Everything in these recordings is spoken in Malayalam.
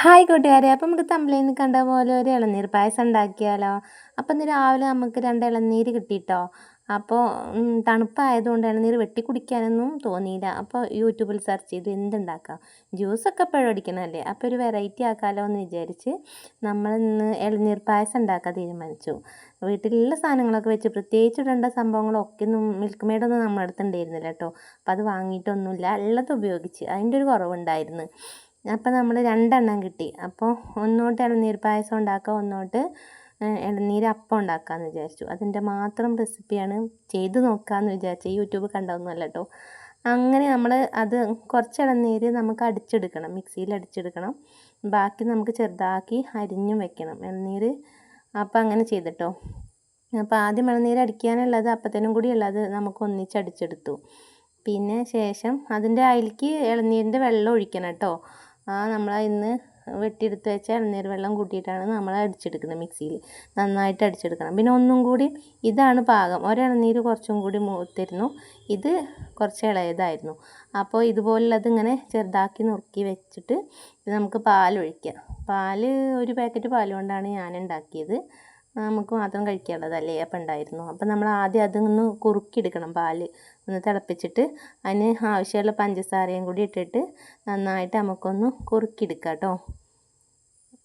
ഹായ് കൂട്ടുകാരെ അപ്പം നമുക്ക് തമ്മിലേന്ന് കണ്ട പോലെ ഒരു ഇളനീർ പായസം ഉണ്ടാക്കിയാലോ? അപ്പം ഇന്ന് രാവിലെ നമുക്ക് രണ്ട് ഇളനീര് കിട്ടിയിട്ടോ അപ്പോൾ തണുപ്പായതുകൊണ്ട് ഇളനീർ വെട്ടി കുടിക്കാനൊന്നും തോന്നിയില്ല. അപ്പോൾ യൂട്യൂബിൽ സെർച്ച് ചെയ്ത് എന്തുണ്ടാക്കാം. ജ്യൂസൊക്കെ എപ്പോഴും അടിക്കണമല്ലേ? അപ്പോൾ ഒരു വെറൈറ്റി ആക്കാമല്ലോ എന്ന് വിചാരിച്ച് നമ്മൾ ഇന്ന് ഇളനീർ പായസം ഉണ്ടാക്കാൻ തീരുമാനിച്ചു. വീട്ടിലുള്ള സാധനങ്ങളൊക്കെ വെച്ച് പ്രത്യേകിച്ച് ഇടേണ്ട സംഭവങ്ങളൊക്കെ ഒന്നും മിൽക്ക് മെയ്ഡൊന്നും ഉണ്ടായിരുന്നില്ല കേട്ടോ. അപ്പോൾ അത് വാങ്ങിയിട്ടൊന്നുമില്ല. ഉള്ളത് ഉപയോഗിച്ച്. അതിന്റെ ഒരു കുറവുണ്ടായിരുന്നു. അപ്പോൾ നമ്മൾ രണ്ടെണ്ണം കിട്ടി. അപ്പോൾ ഒന്നോട്ട് ഇളനീർ പായസം ഉണ്ടാക്കാം ഒന്നോട്ട് ഇളനീർ അപ്പം ഉണ്ടാക്കാമെന്ന് വിചാരിച്ചു. അതിന്റെ മാത്രം റെസിപ്പിയാണ് ചെയ്ത് നോക്കാമെന്ന് വിചാരിച്ചു. യൂട്യൂബ് കണ്ടതൊന്നുമല്ല കേട്ടോ. അങ്ങനെ നമ്മൾ അത് കുറച്ച് ഇളനീര് നമുക്ക് അടിച്ചെടുക്കണം മിക്സിയിൽ അടിച്ചെടുക്കണം. ബാക്കി നമുക്ക് ചെറുതാക്കി അരിഞ്ഞും വെക്കണം ഇളനീര്. അപ്പം അങ്ങനെ ചെയ്തിട്ടോ. അപ്പോൾ ആദ്യം ഇളനീര് അടിക്കാനുള്ളത് അപ്പത്തേനും കൂടി ഉള്ളത് നമുക്ക് ഒന്നിച്ച് അടിച്ചെടുത്തു. പിന്നെ ശേഷം അതിന്റെ അതിലേക്ക് ഇളനീരിന്റെ വെള്ളം ഒഴിക്കണം കേട്ടോ. ആ നമ്മൾ ഇന്ന് വെട്ടിയെടുത്ത് വെച്ച ഇളനീർ വെള്ളം കൂട്ടിയിട്ടാണ് നമ്മൾ അടിച്ചെടുക്കുന്നത് മിക്സിയിൽ. നന്നായിട്ട് അടിച്ചെടുക്കണം. പിന്നെ ഒന്നും കൂടി ഇതാണ് പാകം. ഒരിളനീര് കുറച്ചും കൂടി മൂത്തിരുന്നു. ഇത് കുറച്ച് ഇളയതായിരുന്നു. അപ്പോൾ ഇതുപോലുള്ളത് ഇങ്ങനെ ചെറുതാക്കി നുറുക്കി വെച്ചിട്ട് നമുക്ക് പാലൊഴിക്കാം. പാൽ ഒരു പാക്കറ്റ് പാൽ കൊണ്ടാണ് ഞാൻ ഉണ്ടാക്കിയത് നമുക്ക് മാത്രം കഴിക്കാനുള്ളതല്ലേ അപ്പം ഉണ്ടായിരുന്നു. അപ്പം നമ്മൾ ആദ്യം അതൊന്ന് കുറുക്കിയെടുക്കണം പാൽ. ഒന്ന് തിളപ്പിച്ചിട്ട് അതിന് ആവശ്യമുള്ള പഞ്ചസാരയും കൂടി ഇട്ടിട്ട് നന്നായിട്ട് നമുക്കൊന്ന് കുറുക്കിയെടുക്കാം കേട്ടോ.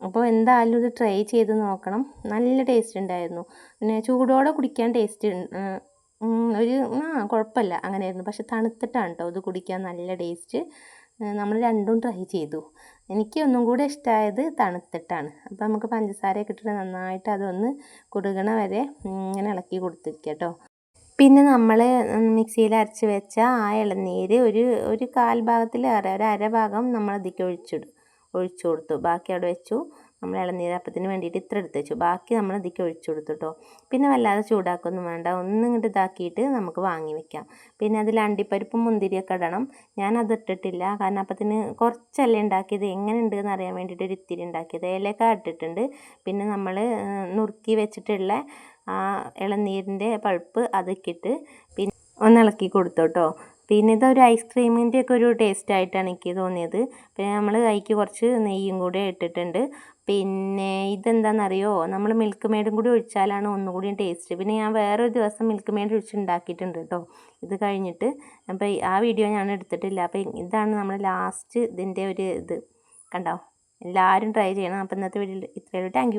അപ്പോൾ എന്തായാലും ഇത് ട്രൈ ചെയ്ത് നോക്കണം. നല്ല ടേസ്റ്റ് ഉണ്ടായിരുന്നു. പിന്നെ ചൂടോടെ കുടിക്കാൻ ടേസ്റ്റ് ഒരു ആ കുഴപ്പമില്ല. അങ്ങനെയായിരുന്നു. പക്ഷെ തണുത്തിട്ടാണ് കേട്ടോ ഇത് കുടിക്കാൻ നല്ല ടേസ്റ്റ് നമ്മൾ രണ്ടും ട്രൈ ചെയ്തു. എനിക്ക് ഒന്നും കൂടെ ഇഷ്ടമായത് തണുത്തിട്ടാണ്. അപ്പോൾ നമുക്ക് പഞ്ചസാരയൊക്കെ ഇട്ടിട്ട് നന്നായിട്ട് അതൊന്ന് കുറുകണ വരെ ഇങ്ങനെ ഇളക്കി കൊടുത്തിരിക്കുക കേട്ടോ പിന്നെ നമ്മൾ മിക്സിയിൽ അരച്ച് വെച്ച ആ ഇളനീര് ഒരു ഒരു കാൽ ഭാഗത്തിലേറെ ഒരു അര ഭാഗം നമ്മൾ അതിലേക്ക് ഒഴിച്ചിടും. ഒഴിച്ചു കൊടുത്തു. ബാക്കി അവിടെ വെച്ചു. നമ്മൾ ഇളനീരപ്പത്തിന് വേണ്ടിയിട്ട് ഇത്ര എടുത്ത് വെച്ചു. ബാക്കി നമ്മൾ ഇതിലേക്ക് ഒഴിച്ചു കൊടുത്തു കേട്ടോ പിന്നെ വല്ലാതെ ചൂടാക്കൊന്നും വേണ്ട. ഒന്നും ഇങ്ങോട്ട് ഇതാക്കിയിട്ട് നമുക്ക് വാങ്ങി വെക്കാം. പിന്നെ അതിൽ അണ്ടിപ്പരിപ്പും മുന്തിരിയൊക്കെ ഇടണം. ഞാൻ അത് ഇട്ടിട്ടില്ല. കാരണം അപ്പത്തിന് കുറച്ചല്ലേ ഉണ്ടാക്കിയത്? എങ്ങനെ ഉണ്ട് എന്ന് അറിയാൻ വേണ്ടിയിട്ട് ഒരു ഇത്തിരി ഉണ്ടാക്കിയത്. ഏലക്ക ഇട്ടിട്ടുണ്ട്. പിന്നെ നമ്മൾ നുറുക്കി വെച്ചിട്ടുള്ള ആ ഇളനീരിന്റെ പഴുപ്പ് അതൊക്കെ ഇട്ട് പിന്നെ ഒന്ന് ഇളക്കി കൊടുത്തോട്ടോ പിന്നെ ഇതൊരു ഐസ്ക്രീമിന്റെ ഒക്കെ ഒരു ടേസ്റ്റ് ആയിട്ടാണ് എനിക്ക് തോന്നിയത്. പിന്നെ നമ്മൾ കൈക്ക് കുറച്ച് നെയ്യും കൂടി ഇട്ടിട്ടുണ്ട്. പിന്നെ ഇതെന്താണെന്നറിയോ നമ്മൾ മിൽക്ക് മെയ്ഡും കൂടി ഒഴിച്ചാലാണ് ഒന്നുകൂടി ടേസ്റ്റ് പിന്നെ ഞാൻ വേറൊരു ദിവസം മിൽക്ക് മെയ്ഡ് ഒഴിച്ച് ഉണ്ടാക്കിയിട്ടുണ്ട് കേട്ടോ ഇത് കഴിഞ്ഞിട്ട് അപ്പോൾ ആ വീഡിയോ ഞാൻ എടുത്തിട്ടില്ല. അപ്പോൾ ഇതാണ് നമ്മൾ ലാസ്റ്റ് ഇതിന്റെ ഒരു ഇത്. കണ്ടോ? എല്ലാവരും ട്രൈ ചെയ്യണം. അപ്പോൾ ഇന്നത്തെ വീഡിയോ ഇത്രയുള്ളൂ താങ്ക്